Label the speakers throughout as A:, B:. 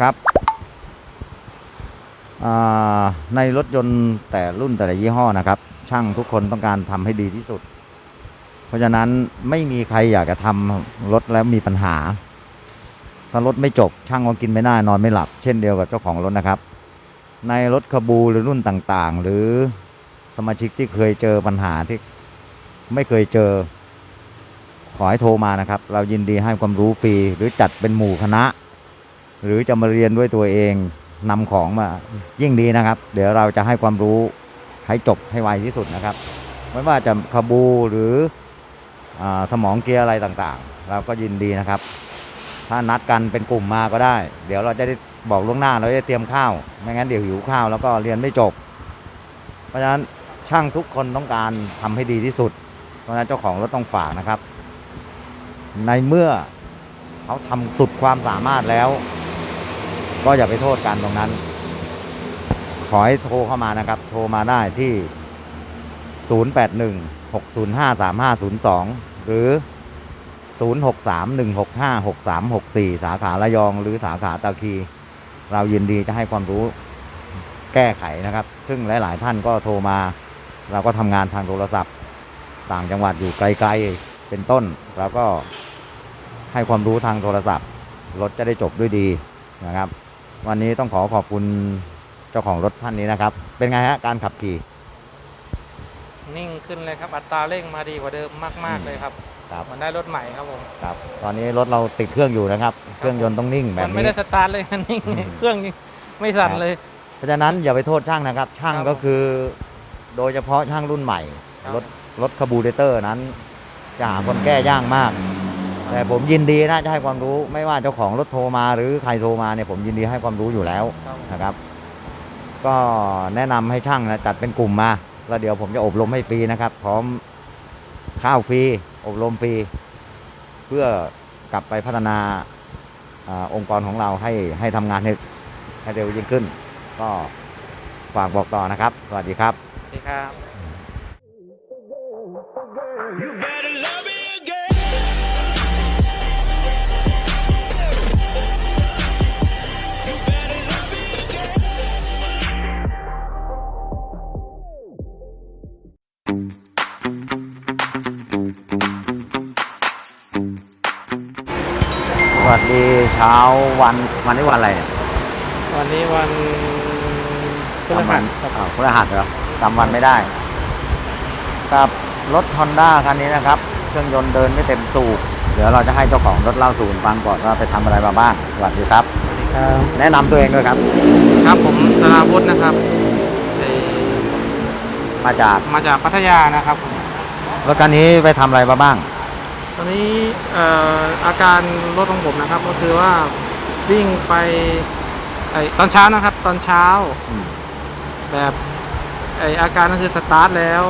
A: ครับในรถยนต์แต่รุ่นแต่ละยี่ห้อนะครับ ช่างทุกคนต้องการทำให้ดีที่สุด เพราะฉะนั้นไม่มีใครอยากจะทำรถแล้วมีปัญหา ถ้ารถไม่จบช่างก็กินไม่ได้นอนไม่หลับ เช่นเดียวกับเจ้าของรถนะครับ ในรถขบูหรือรุ่นต่างๆ หรือสมาชิกที่เคยเจอปัญหาที่ไม่เคยเจอ ขอให้โทรมานะครับ เรายินดีให้ความรู้ฟรีหรือจัดเป็นหมู่คณะ หรือจะมาเรียนด้วยตัวเองนำของมายิ่งดีนะครับ เดี๋ยวเราจะให้ความรู้ให้จบให้ไวที่สุดนะครับ ไม่ว่าจะขบูหรืออสมองเกียร์อะไรต่างๆ เราก็ยินดีนะครับ ถ้านัดกันเป็นกลุ่มมาก็ได้ เดี๋ยวเราจะได้บอกล่วงหน้าเราจะเตรียมข้าว ไม่งั้นเดี๋ยวหิวข้าวแล้วก็เรียนไม่จบ เพราะฉะนั้นช่างทุกคนต้องการทำให้ดีที่สุด เพราะฉะนั้นเจ้าของรถต้องฝากนะครับ ในเมื่อเขาทำสุดความสามารถแล้ว ก็อย่าไปโทษกันตรงนั้น ขอให้โทรเข้ามานะครับ โทรมาได้ที่ 0816053502 หรือ 0631656364 สาขาระยอง หรือสาขาตะคี เรายินดีจะให้ความรู้แก้ไขนะครับ ซึ่งหลาย ๆ ท่านก็โทรมา เราก็ทำงานทางโทรศัพท์ ต่างจังหวัดอยู่ไกล ๆ เป็นต้น เราก็ให้ความรู้ทางโทรศัพท์ รถจะได้จบด้วยดีนะครับ วันนี้ต้องขอขอบคุณเจ้าของรถท่านนี้นะครับ เป็นไงฮะการขับขี่
B: นิ่งขึ้นเลยครับ อัตราเร่งมาดีกว่าเดิมมาก
A: อืม
B: ๆเลยครับ
A: ครับ
B: มันได้รถใหม่ครับผม
A: ครับตอนนี้รถเราติดเครื่องอยู่นะครับ เครื่องยนต์ต้องนิ่งแบ
B: มั
A: บ
B: นไม่
A: นี้
B: ได้สตาร์ทเลยนิ่ง
A: อืม
B: เครื่องยังไม่สั่นเลย
A: เพราะฉะนั้นอย่าไปโทษช่างนะครับ ช่าง
B: ครับ
A: ก็คือ โดยเฉพาะช่างรุ่นใหม่
B: ครับ
A: รถรถคาบูเรเตอร์นั้นจะหาคนแก้ยากมาก แต่ผมยินดีนะจะให้ความรู้ไม่ว่าเจ้าของรถโทรมาหรือใครโทรมาเนี่ยผมยินดีให้ความรู้อยู่แล้ว
B: ครับ
A: นะครับ ก็แนะนำให้ช่างนะจัดเป็นกลุ่มมาแล้วเดี๋ยวผมจะอบรมให้ฟรีนะครับ พร้อมข้าวฟรีอบรมฟรี เพื่อกลับไปพัฒนาอาองค์กรของเราให้ให้ทำงานให้ให้เร็วยิ่งขึ้น ก็ฝากบอกต่อนะครับ สวัสดีครับ
B: สวัสดีครับ
A: เช้าวันวันนี้วันอะไรเนี่ย
B: วันนี้วันพฤหั
A: จำวั
B: ส
A: น
B: ครับ
A: อ้าวพฤหัสเหรอจำวันไม่ได้ กับรถ Honda คันนี้นะครับ เครื่องยนต์เดินไม่เต็มสูบเดี๋ยวเราจะให้เจ้าของรถเล่าสู่กันฟังก่อนว่าไปทำอะไรมาบ้างสวัสดีครับ
B: สวัสดีครับ
A: แนะนำตัวเองด้วยครับ
B: ครับผมสราวุฒินะครับเอ่อ
A: มาจาก
B: มาจากพัทยานะครับ
A: รถคันนี้ไปทำอะไรมาบ้าง
B: ตอนนี้เอ่ออาการรถของผมนะครับ ก็คือว่าวิ่งไปไอตอนเช้านะครับ ตอนเช้า
A: อืม
B: แบบไออาการก็คือสตาร์ทแล้ว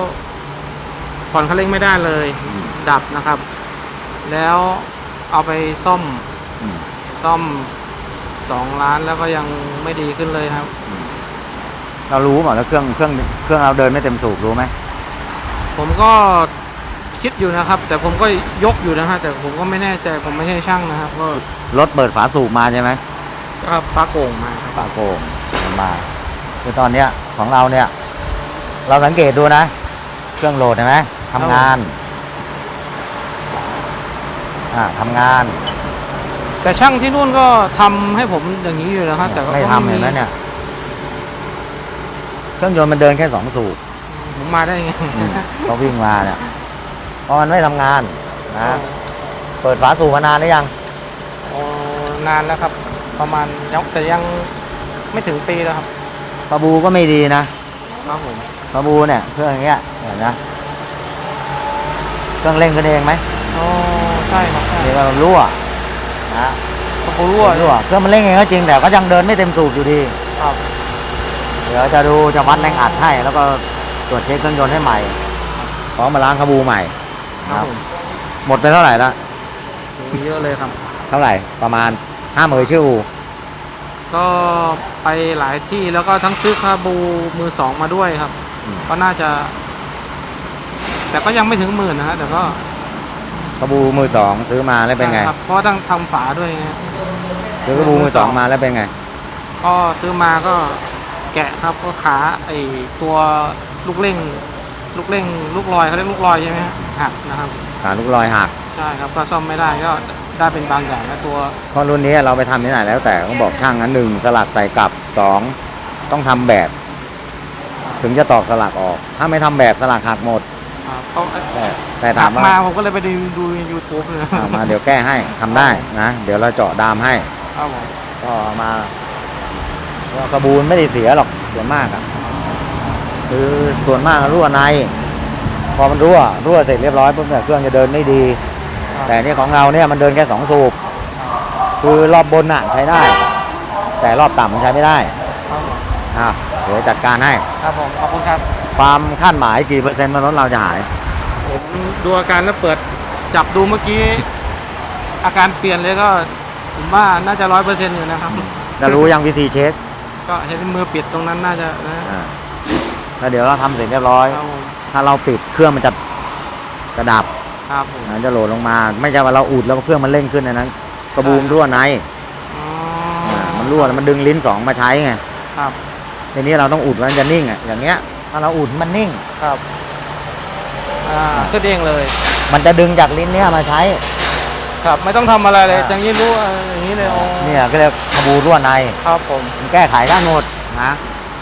B: ผ่อนคันเร่งไม่ได้เลย
A: อืม
B: ดับนะครับ แล้วเอาไปซ่อม
A: อืม
B: ซ่อมสองล้านแล้วก็ยังไม่ดีขึ้นเลยครับ
A: เรารู้หมดแล้วเครื่องเครื่องเครื่องเราเดินไม่เต็มสูบรู้ไหม
B: ผมก็ คิดอยู่นะครับ แต่ผมก็ยกอยู่นะฮะแต่ผมก็ไม่แน่ใจผมไม่ใช่ช่างนะครับก็
A: รถเปิดฝาสูบมาใช่ไหม
B: ก็ฟ้าโก่งมาครับ
A: ฝาโก่งมาคือตอนเนี้ยของเราเนี่ย เราสังเกตดูนะ เครื่องโหลดเห็นไหมทำงานอ่าทำงาน
B: แต่ช่างที่นู่นก็ทำให้ผมอย่างนี้อยู่นะครับ แต่ก็
A: ไม่ทำเห็นไหมเนี่ย เครื่องยนต์มันเดินแค่สองสูบ
B: ผมมาได้ไง
A: อืมก็วิ่งมาเนี่ย เพราะมันไม่ทำงานนะเปิดฝาสูบมานานหรือยัง
B: โอ้นานแล้วครับ ประมาณยังแต่ยังไม่ถึงปีแล้วครับ
A: ปะบูก็ไม่ดีนะ ครับ
B: ผม
A: ปะบูเนี่ยเครื่องอย่างเงี้ยเห็นนะเครื่องเร่งกันเองไหม
B: โอ้ใช่ครับใช่
A: เดี๋ยวมันรั่วนะ
B: กระปุกรั่ว
A: รั่วเครื่องมันเร่งเองก็จริงแต่ก็ยังเดินไม่เต็มสูบอยู่ดี
B: ครับ
A: เดี๋ยวจะดูจะวัดแรงอัดให้ แล้วก็ตรวจเช็คเครื่องยนต์ให้ใหม่พร้อมมาล้างคาบูใหม่
B: ครับผม
A: หมดไปเท่าไหร่ละ
B: มีเยอะเลยครับ
A: เท่าไหร่ประมาณห้าหมื่นชื่ออู
B: ก็ไปหลายที่แล้วก็ทั้งซื้อคาบูมือสองมาด้วยครับ
A: อืม
B: ก็น่าจะ แต่ก็ยังไม่ถึงหมื่นนะฮะแต่ก็
A: คาบูมือสองซื้อมาแล้วเป็นไง
B: ครับเพราะว่าต้องทำฝาด้วยไง
A: อซื้อกระบูมือสองมาแล้วเป็นไง
B: ก็ซื้อมาก็แกะครับก็ขาไอตัวลูกเร่ง ลูกเร่งลูกลอยเขาเรียกลูกลอยใช่ไหมฮะหักนะครับ
A: ขาลูกลอยหัก
B: ใช่ครับก็ซ่อมไม่ได้ก็ได้เป็นบางอย่างนะตัว
A: เพราะรุ่นนี้เราไปทำที่ไหนแล้วแต่ก็บอกช่างนะหนึ่งสลักใส่กลับสองต้องทำแบบ ถึงจะตอกสลักออก ถ้าไม่ทำแบบสลักหักหมด
B: ครับเขา
A: แต่แต่ถา
B: หั
A: ม
B: ก
A: ว่า
B: มาผมก็เลยไปดูดูใน YouTube เลย
A: เอามาเดี๋ยวแก้ให้ทำได้นะเดี๋ยวเราเจาะดามให้
B: ครับผม
A: ก็เอามาว่ากระบูนไม่ได้เสียหรอกส่วนมากอะ คือส่วนมากรั่วใน พอมันรั่วรั่วเสร็จเรียบร้อยปุ๊บเนี่ยเครื่องจะเดินไม่ดี แต่นี่ของเราเนี่ยมันเดินแค่สองสูบคือรอบบนน่ะใช้ได้ แต่รอบต่ำมันใช้ไม่ได้
B: ครับผม
A: อะเดี๋ยวจัดการให้
B: ครับผมขอบคุณครับ
A: ความคาดหมายกี่เปอร์เซ็นต์มันรถเราจะหาย
B: ผมดูอาการแล้วเปิดจับดูเมื่อกี้ อาการเปลี่ยนเลยก็ ผมว่าน่าจะร้อยเปอร์เซ็นต์อยู่นะครับ
A: จะรู้ยังวิธีเช็ค
B: ก็เห็นมือปิดตรงนั้นน่าจะนะ
A: อ่า แล้วเดี๋ยวเราทำเสร็จเรียบร้อย
B: ครับผม
A: ถ้าเราปิดเครื่องมันจะกระดับ
B: ครับผม
A: มันจะโหลดลงมา ไม่ใช่ว่าเราอุดแล้วเครื่องมันเร่งขึ้นนะนั้น กระบูมรั่วใน
B: อ๋อ
A: อ่ามันรั่วแล้วมันดึงลิ้นสองมาใช้ไง
B: ครับ
A: ทีนี้เราต้องอุดมันจะนิ่งอะอย่างเงี้ย ถ้าเราอุดมันนิ่ง
B: ครับอ่าขึ้นเองเลย
A: มันจะดึงจากลิ้นเนี้ยมาใช้
B: ครับ ไม่ต้องทำอะไรเลย
A: อ่า
B: อย่างนี้รู้อ่าอย่างนี้เลยโอ้
A: เนี่ยก็เรียกกระบูรั่วใน
B: ครับผม
A: มันแก้ไขได้หมดนะ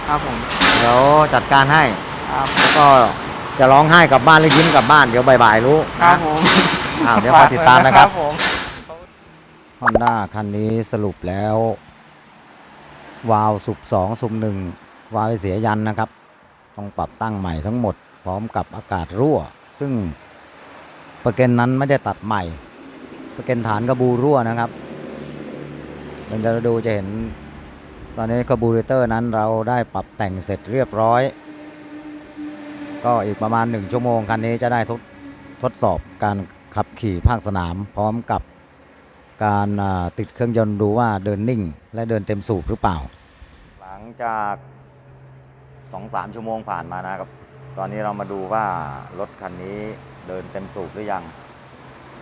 A: ครับ
B: ผม
A: เดี๋ยวจัดการให้
B: ครับ
A: แล้วก็จะร้องไห้กลับบ้านหรือยิ้มกลับบ้านเดี๋ยวบ่ายๆรู้
B: ครั
A: นะ
B: บผม
A: อ้าวเดี๋ยวคอยติดตามนะครับ
B: ผม
A: ฮอนด้าคันนี้สรุปแล้ว วาล์วสุบสองสุบหนึ่งวาล์วเสียยันนะครับ ต้องปรับตั้งใหม่ทั้งหมด พร้อมกับอากาศรั่ว ซึ่งประเก็นนั้นไม่ได้ตัดใหม่ ประเก็นฐานกระบูรั่วนะครับมันจะดูจะเห็น ตอนนี้คาบูเรเตอร์นั้นเราได้ปรับแต่งเสร็จเรียบร้อย ก็อีกประมาณ 1 ชั่วโมงคันนี้จะได้ทดทดสอบการขับขี่ภาคสนาม พร้อมกับการติดเครื่องยนต์ดูว่าเดินนิ่ง และเดินเต็มสูบหรือเปล่า หลังจาก2-3 ชั่วโมงผ่านมานะครับ ตอนนี้เรามาดูว่ารถคันนี้เดินเต็มสูบหรือยัง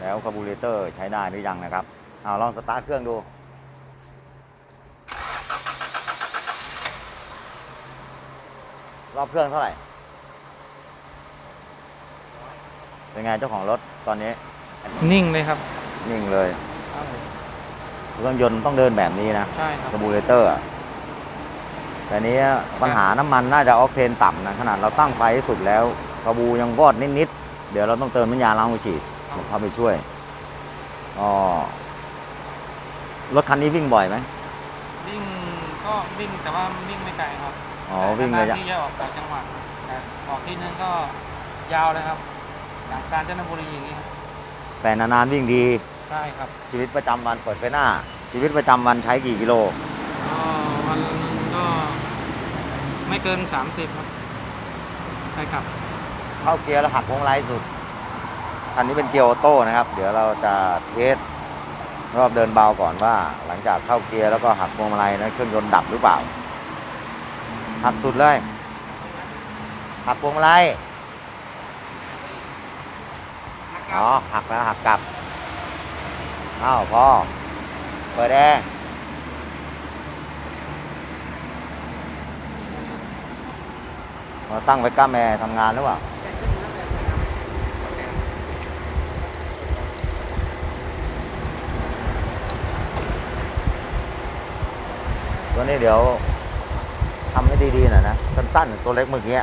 A: แล้วคาบูเรเตอร์ใช้ได้หรือยังนะครับเอาลองสตาร์ทเครื่องดู อบเครื่องเท่าไหร่ เป็นไงเจ้าของรถตอนนี้
B: นิ่งเลยครับ
A: นิ่งเลย
B: ครับผม
A: เครื่องยนต์ต้องเดินแบบนี้นะ
B: ใช่ครับ
A: คาร์บูเรเตอร์อะแต่นี้ปัญหาน้ำมันน่าจะออกเทนต่ำนะขนาดเราตั้งไฟให้สุดแล้วกระบูยังวอดนิดๆเดี๋ยวเราต้องเติมน้ำยาล้างหัวฉีดเข้าไปช่วยอ๋อรถคันนี้วิ่งบ่อยไหม
B: วิ่งก็วิ่งแต่ว่าวิ่งไม่ไกลครับ
A: อ๋อวิ่งระยะ
B: ที่จะออกต่างจังหวัดแต่ออกที่นึงก็ยาวเลยครับหลังการจนบุรีอย่างนี้ครับ
A: แต่นานๆวิ่งดี
B: ใช่ครับ
A: ชีวิตประจำวันเปิดไฟหน้า ชีวิตประจำวันใช้กี่กิโล
B: ก็วันหนึ่งก็ไม่เกิน 30ครับใช่ครับ
A: เข้าเกียร์แล้วหักพวงมาลัยสุด คันนี้เป็นเกียร์ออโต้นะครับ เดี๋ยวเราจะเทสรอบเดินเบาก่อนว่า หลังจากเข้าเกียร์แล้วก็หักพวงมาลัยนะเครื่องยนต์ดับหรือเปล่า หักสุดเลย หักพวงมาลัยอ๋อ หักแล้วหักกลับ อ้าวพอเปิดแอร์เราตั้งไว้ก้าแมร์ทำงานหรือเปล่าตัวนี้เดี๋ยว ดีๆหน่อยนะ สั้นๆ ตัวเล็กเมื่อกี้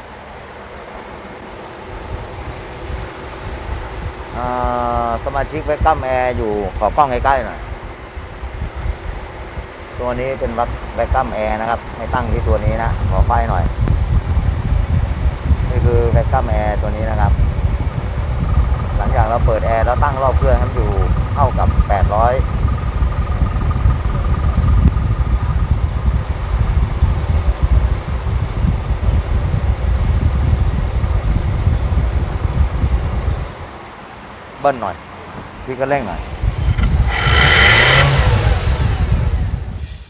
A: สมาชิกเวกัมแอร์อยู่ขอกล้องใกล้ๆหน่อย ตัวนี้เป็นวัดแวกัมแอร์นะครับ ให้ตั้งที่ตัวนี้นะ ขอไฟหน่อย นี่คือแวกัมแอร์ตัวนี้นะครับ หลังจากเราเปิดแอร์แล้วตั้งรอบเครื่องให้มันอยู่เท่ากับ 800 บิ้ลหน่อย พี่ก็เร่งหน่อย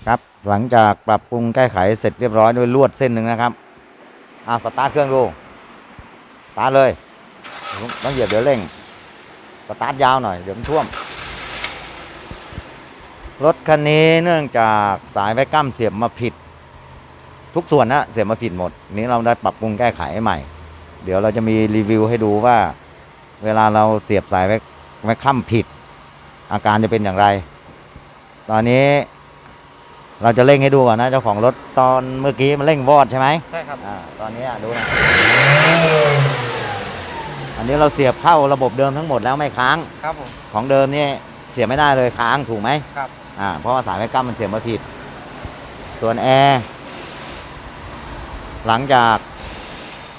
A: ครับหลังจากปรับปรุงแก้ไขเสร็จเรียบร้อยด้วยลวดเส้นหนึ่งนะครับอ่าสตาร์ทเครื่องดูสตาร์ทเลย ต้องเหยียบเดี๋ยวเร่งสตาร์ทยาวหน่อยเดี๋ยวมันท่วม รถคันนี้เนื่องจากสายไว้กั้มเสียบมาผิด ทุกส่วนนะเสียบมาผิดหมด นี้เราได้ปรับปรุงแก้ไขใหใหม่ เดี๋ยวเราจะมีรีวิวให้ดูว่า เวลาเราเสียบสายไว้ไว้ค้ำผิด อาการจะเป็นอย่างไร ตอนนี้เราจะเร่งให้ดูก่อนนะ เจ้าของรถตอนเมื่อกี้มันเร่งวอดใช่ไหม
B: ใช่ครับ
A: อ่าตอนนี้อะดูนะอันนี้เราเสียบเข้าระบบเดิมทั้งหมดแล้วไม่ค้าง
B: ครับผม
A: ของเดิมนี่เสียบไม่ได้เลยค้างถูกไหม
B: ครับ
A: อ่าเพราะว่าสายไม้กั้มมันเสียบมาผิด ส่วนแอร์หลังจาก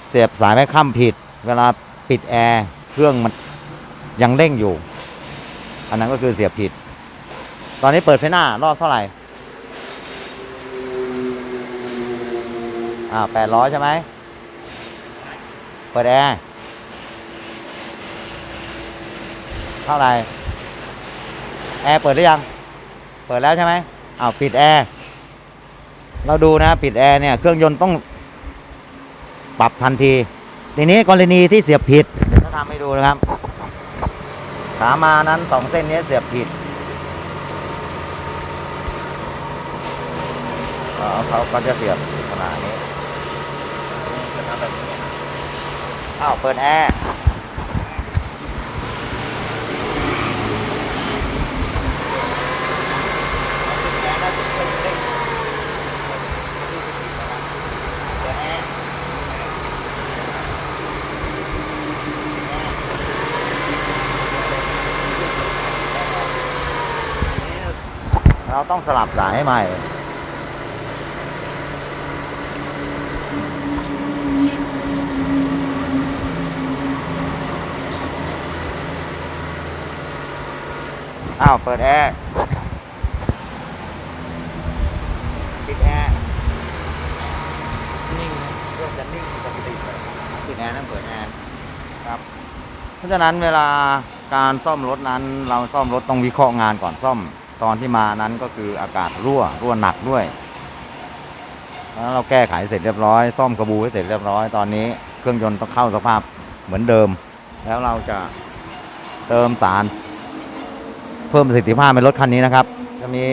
A: เสียบสายไม้ค้ำผิด เวลาปิดแอร์ เครื่องมันยังเร่งอยู่ อันนั้นก็คือเสียบผิด ตอนนี้เปิดไฟหน้ารอบเท่าไหร่ อ่าแปดร้อยใช่ไหม เปิดแอร์ เท่าไหร่ แอร์เปิดหรือยัง เปิดแล้วใช่ไหมอ้าวปิดแอร์ เราดูนะปิดแอร์เนี่ย เครื่องยนต์ต้องปรับทันที ทีนี้กรณีที่เสียบผิด ทำให้ดูนะครับ ขามานั้นสองเส้นนี้เสียบผิดเขาก็จะเสียบขนาดนี้อ้าวเปิดแอร์ เราต้องสลับสายให้ใหม่ อ้าว เปิดแอร์ปิดแอร์
B: นิ่ง
A: เรื่องจะนิ่งปกติเลยปิดแอร์นั่นเปิดแอร์ครับเพราะฉะนั้นเวลาการซ่อมรถนั้นเราซ่อมรถต้องวิเคราะห์งานก่อนซ่อม ตอนที่มานั้นก็คืออากาศรั่วรั่วหนักด้วยเพราะฉะนั้นเราแก้ไขเสร็จเรียบร้อยซ่อมกระบูให้เสร็จเรียบร้อยตอนนี้เครื่องยนต์ต้องเข้าสภาพเหมือนเดิม แล้วเราจะเติมสาร เพิ่มประสิทธิภาพในรถคันนี้นะครับ จะมี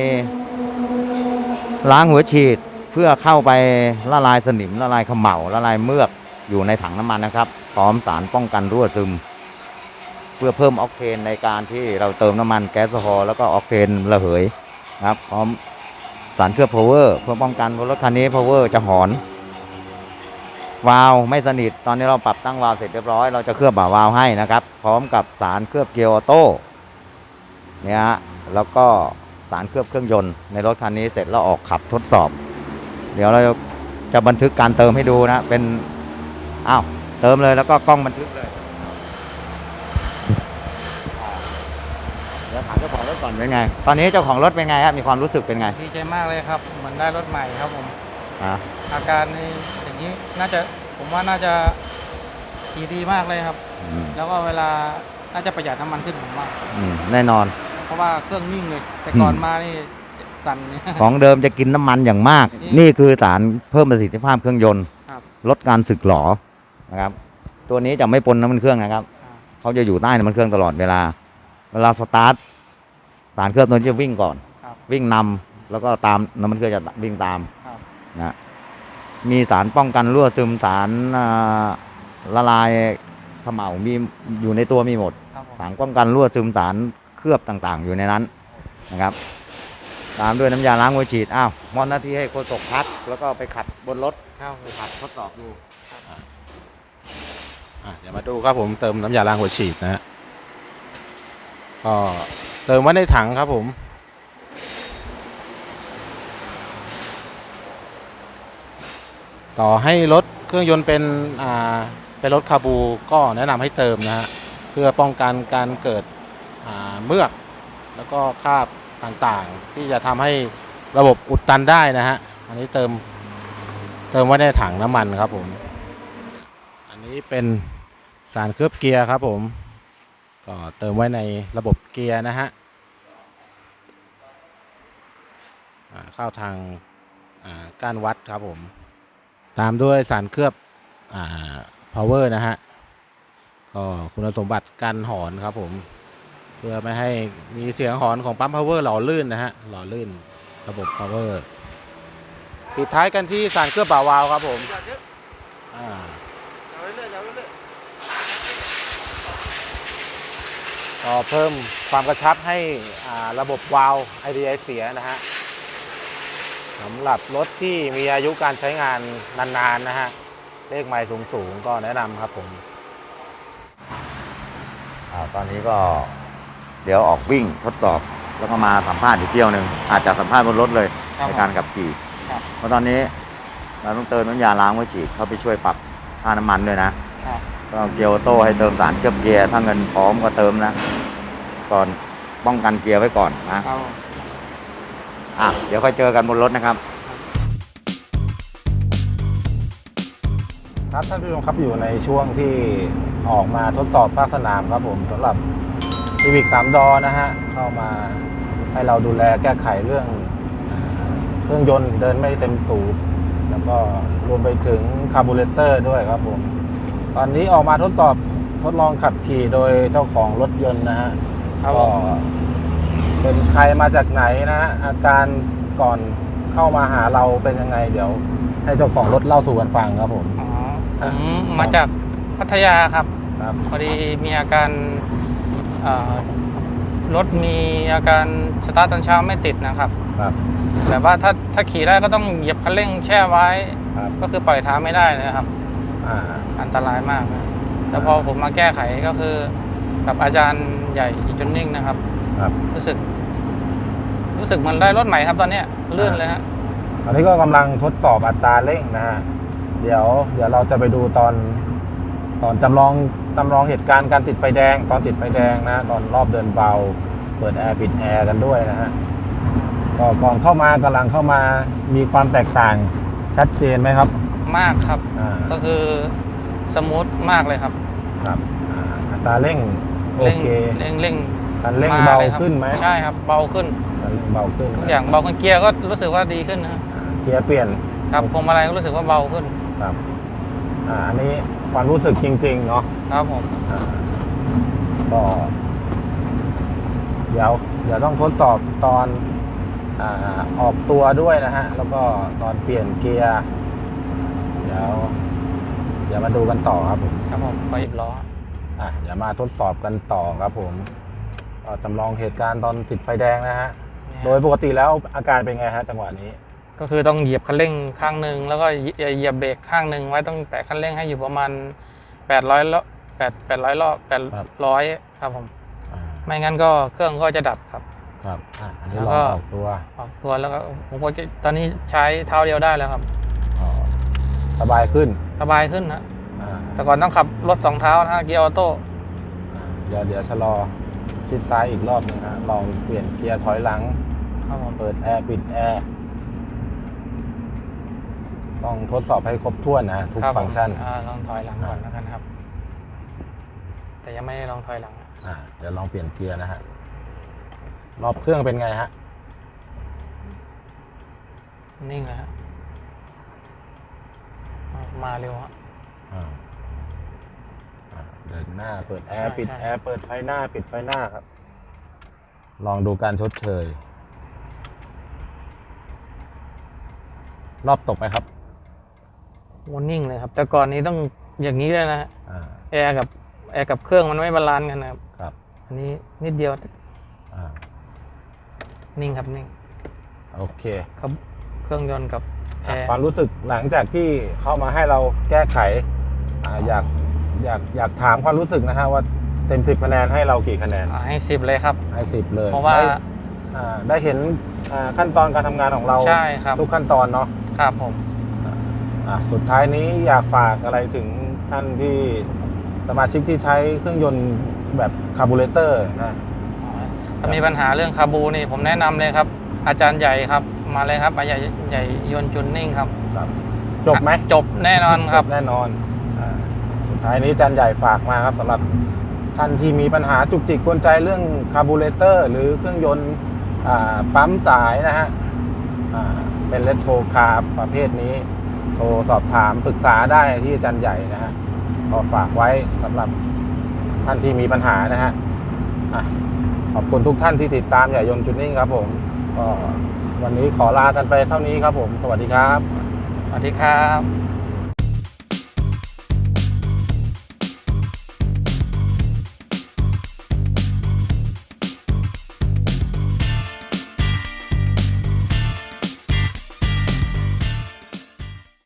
A: ล้างหัวฉีดเพื่อเข้าไปละลายสนิมละลายเขม่าละลายเมือกอยู่ในถังน้ำมันนะครับ พร้อมสารป้องกันรั่วซึม เพื่อเพิ่มออกเทนในการที่เราเติมน้ำมันแก๊สโซฮอลแล้วก็ออกเทนระเหยนะครับพร้อมสารเคลือบพาวเวอร์เพื่อป้องกันราะรถคันนี้พาวเวอร์จะหอนวาล์วไม่สนิท ตอนนี้เราปรับตั้งวาล์วเสร็จเรียบร้อย เราจะเคลือบบ่าวาล์วให้นะครับ พร้อมกับสารเคลือบเกียร์ออโต้เนี่ยฮะแล้วก็สารเคลือบเครื่องยนต์ในรถคันนี้เสร็จแล้วออกขับทดสอบ เดี๋ยวเราจะบันทึกการเติมให้ดูนะ เป็นอ้าวเติมเลยแล้วก็กล้องบันทึกเลย เดี๋ยวถามเจ้าของรถ ก่อนเป็นไง ตอนนี้เจ้าของรถเป็นไงครับ มีความรู้สึกเป็นไง
B: ดีใจมากเลยครับ เหมือนได้รถใหม่ครับผม
A: อ่า
B: อาการนี่อย่างนี้น่าจะผมว่าน่าจะขี่ดีมากเลยครับ
A: อืม
B: แล้วก็เวลาน่าจะประหยัดน้ำมันขึ้นผมว่า
A: อืมแน่นอน
B: เพราะว่าเครื่องนิ่งเลย แต่ก่อน
A: อืม
B: มานี่สั่น
A: ของเดิมจะกินน้ำมันอย่างมาก
B: นี่
A: นี่คือสารเพิ่มประสิทธิภาพเครื่องยนต์
B: ครับ
A: ลดการสึกหรอนะครับ ตัวนี้จะไม่ปนน้ำมันเครื่องนะครับ
B: อ่า
A: เขาจะอยู่ใต้น้ำมันเครื่องตลอดเวลา เวลาสตาร์ท สารเคลือบตัวนี้จะวิ่งก่อน
B: ครับ
A: วิ่งนำแล้วก็ตามน้ำมันเครื่องจะวิ่งตาม
B: ครับ
A: นะมีสารป้องกันรั่วซึมสารอ่าละลายเขม่ามีอยู่ในตัวมีหมด
B: ครับผม
A: สารป้องกันรั่วซึมสารเคลือบต่างๆ อยู่ในนั้นนะครับ ตามด้วยน้ำยาล้างหัวฉีดอ้าวมอบหน้าที่ให้โฆษกพักแล้วก็ไปขัดบนรถ
B: ครับผม
A: ขัดทดสอบดู
C: อะเดี๋ยวมาดูครับผมเติมน้ำยาล้างหัวฉีดนะฮะก็ เติมไว้ในถังครับผม ต่อให้รถเครื่องยนต์เป็นอ่าเป็นรถคาบูก็แนะนำให้เติมนะฮะเพื่อป้องกันการเกิดอ่าเมือก แล้วก็คราบต่างๆ ที่จะทำให้ระบบอุดตันได้นะฮะอันนี้เติมเติมไว้ในถังน้ำมันครับผม อันนี้เป็นสารเคลือบเกียร์ครับผม ก็เติมไว้ในระบบเกียร์นะฮะเข้าทางก้านวัดครับผม ตามด้วยสารเคลือบอ power นะฮะก็คุณสมบัติกันหอนครับผม เพื่อไม่ให้มีเสียงหอนของปั๊มพาวเวอร์หล่อลื่นนะฮะหล่อลื่นระบบพาวเวอร์ปิดท้ายกันที่สารเคลือบบ่าวาวครับผมอ่า ก็เพิ่มความกระชับให้อ่าระบบวาล์วไอเดียเสียนะฮะสำหรับรถที่มีอายุการใช้งานนานๆนะฮะ เลขไมล์สูงๆ ก็แนะนำครับผม
A: อ่าตอนนี้ก็เดี๋ยวออกวิ่งทดสอบ แล้วก็มาสัมภาษณ์อีกเที่ยวหนึ่งอาจจะสัมภาษณ์บนรถเลย
B: ครับ
A: ในการขับขี่
B: ครับ
A: เพราะตอนนี้เราต้องเติมน้ำยาล้างไว้ฉีดเข้าไปช่วยปรับค่าน้ำมันด้วยนะ
B: ครับ
A: ก็เกียร์ออโต้ให้เติมสารเคลือบเกียร์ถ้าเงินพร้อมก็เติมนะ ก่อนป้องกันเกียร์ไว้ก่อนนะครับอะเดี๋ยวค่อยเจอกันบนรถนะครับ
C: ครับท่านผู้ชมครับอยู่ในช่วงที่ออกมาทดสอบภาคสนามครับผมสำหรับ Civic 3ดอนะฮะ เข้ามาให้เราดูแลแก้ไขเรื่องอ่าเครื่องยนต์เดินไม่เต็มสูบแล้วก็รวมไปถึงคาร์บูเรเตอร์ด้วยครับผม ตอนนี้ออกมาทดสอบทดลองขับขี่โดยเจ้าของรถยนต์นะฮะ
B: ครับผ
C: ก็
B: ม
C: เป็นใครมาจากไหนนะฮะอาการก่อนเข้ามาหาเราเป็นยังไง เดี๋ยว ให้เจ้าของรถเล่าสู่กันฟังครับผม
B: อ๋อผมมาจากพัทยาครับ
C: ครับ
B: พอดีมีอาการเอ่อรถมีอาการสตาร์ทตอนเช้าไม่ติดนะครับ
C: ครับ
B: แต่ว่าถ้าถ้าขี่ได้ก็ต้องเหยียบคันเร่งแช่ไว้
C: ครับ
B: ก็คือปล่อยเท้าไม่ได้นะครับ
C: อ่า
B: อันตรายมากนะแต่พอผมมาแก้ไขก็คือ กับอาจารย์ใหญ่อีกจนนิ่งนะครับ
C: ครับ
B: รู้สึก รู้สึกเหมันได้รถใหม่ครับตอนเนี้ยลื่นเลยฮะ
C: ตอนนี้ก็กำลังทดสอบอัตราเร่งนะฮะเดี๋ยว เดี๋ยวเราจะไปดูตอน ตอนจำลองจำลองเหตุการณ์การติดไฟแดง ตอนติดไฟแดงนะ ตอนรอบเดินเบา เปิดแอร์ปิดแอร์กันด้วยนะฮะก็ก่อนเข้ามากำลังเข้ามามีความแตกต่างชัดเจนไหมครับ
B: มากครับ
C: อ่า
B: ก็คือสมูทมากเลยครับ
C: ครับอ่าอัตราเร่งโอ
B: เร่ง
C: เค
B: เร่งเร่ง
C: คันเร่ง
B: ม
C: เบา
B: ลยครับ
C: ขึ้นไหม
B: ใช่ครับ เบาขึ้น
C: คันเร่งเบาขึ้น
B: ทุกอย่างเบาขึ้นเกียร์ก็รู้สึกว่าดีขึ้นนะ
C: อ่าเกียร์เปลี่ยน
B: ครับพวงมาลัยก็รู้สึกว่าเบาขึ้น
C: ครับอ่าอันนี้ความรู้สึกจริง ๆ เนาะ
B: ครับผม
C: อ่าก็เดี๋ยวเดี๋ยวต้องทดสอบตอนอ่าออกตัวด้วยนะฮะ แล้วก็ตอนเปลี่ยนเกียร์เดี๋ยวเดี๋ยวมาดูกันต่อครับผม
B: ครับผมขอหยิบล้อ
C: อะเดี๋ยวมาทดสอบกันต่อครับผมก็จำลองเหตุการณ์ตอนติดไฟแดงนะฮะ โดยปกติแล้วอาการเป็นไงฮะจังหวะนี้
B: ก็คือต้องเหยียบคันเร่งข้างหนึ่งแล้วก็เหยียเหยียบเบรกข้างหนึ่งไว้ต้องแต่คันเร่งให้อยู่ประมาณแปดร้อยรอบแปดแปดร้อยรอบแปด
C: ครับ
B: ร้อยครับผม
C: อ่า
B: ไม่งั้นก็เครื่องก็จะดับครับ
C: ครับอะอันนี้
B: แล้ว
C: ล
B: ก็
C: องออกตัว
B: ออกตัวแล้วก็ผมก็จะตอนนี้ใช้เท้าเดียวได้แล้วครับ
C: อ๋อ สบายขึ้น
B: สบายขึ้นนะ
C: อ่า
B: แต่ก่อนต้องขับรถสองเท้านะเกียร์ออโต้
C: เดี๋ยวเดี๋ยวชะลอชิดซ้ายอีกรอบหนึงฮะลองเปลี่ยนเกียร์ถอยหลัง
B: ครับผม
C: เปิดแอร์ปิดแอร์ต้องทดสอบให้ครบถ้วนนะฮะทุก
B: ครับผม
C: ฟังก์ชัน
B: อ่าลองถอยหลังก่อนแล้วกันครับ แต่ยังไม่ได้ลองถอยหลังอะ
C: อ่าเดี๋ยวลองเปลี่ยนเกียร์นะฮะรอบเครื่องเป็นไงฮะ
B: นิ่งเลยฮะอ่า มาเร็วฮะ
C: อ่าอ่าเดินหน้าเปิดแอร์
B: ใช่
C: ปิด
B: ใช่
C: แอร์เปิดไฟหน้าปิดไฟหน้าครับ ลองดูการชดเชย รอบตกไหมครับ
B: โอ้นิ่งเลยครับ แต่ก่อนนี้ต้องอย่างนี้เลยนะฮะ
C: อ่า
B: แอร์กับแอร์กับเครื่องมันไม่บาลานซ์กันนะครับ
C: ครับ
B: อันนี้นิดเดียว
C: อ่า
B: นิ่งครับนิ่ง
C: โอเค
B: ครับเครื่องยนต์กับแอ
C: อะ
B: ร์
C: ความรู้สึกหลังจากที่เข้ามาให้เราแก้ไขอ่าอยากอยากอยากถามความรู้สึกนะฮะว่าเต็มสิบคะแนนให้เรากี่คะแนน
B: อ่าให้สิบเลยครับ
C: ให้สิบเลย
B: เพราะว่า
C: ได้อ่าได้เห็นอ่าขั้นตอนการทำงานของเรา
B: ใช่ครับ
C: ทุกขั้นตอนเนาะ
B: ครับผม
C: อะสุดท้ายนี้อยากฝากอะไรถึงท่านที่สมาชิกที่ใช้เครื่องยนต์แบบคาร์บูเรเตอร์นะ
B: ถ้ามีปัญหาเรื่องคาบูนี่ผมแนะนำเลยครับ อาจารย์ใหญ่ครับ มาเลยครับอาจารย์ใหญ่ยนต์จุนนิ่งครับ
C: ครับ จบไหม
B: จบแน่นอนครับ
C: จแน่นอนอ่าสุดท้ายนี้อาจารย์ใหญ่ฝากมาครับสำหรับท่านที่มีปัญหาจุกจิกกวนใจเรื่องคาร์บูเรเตอร์ หรือเครื่องยนต์อ่าปั๊มสายนะฮะอ่าเป็นเลตโทคาร์ประเภทนี้ โทรสอบถามปรึกษาได้ที่อาจารย์ใหญ่นะฮะก็ฝากไว้สำหรับท่านที่มีปัญหานะฮะอะขอบคุณทุกท่านที่ติดตามใหญ่ยนต์จุนนิ่งครับผม ก็วันนี้ขอลากันไปเท่านี้ครับผม สวัสดีครับ
B: สวัสดีครับ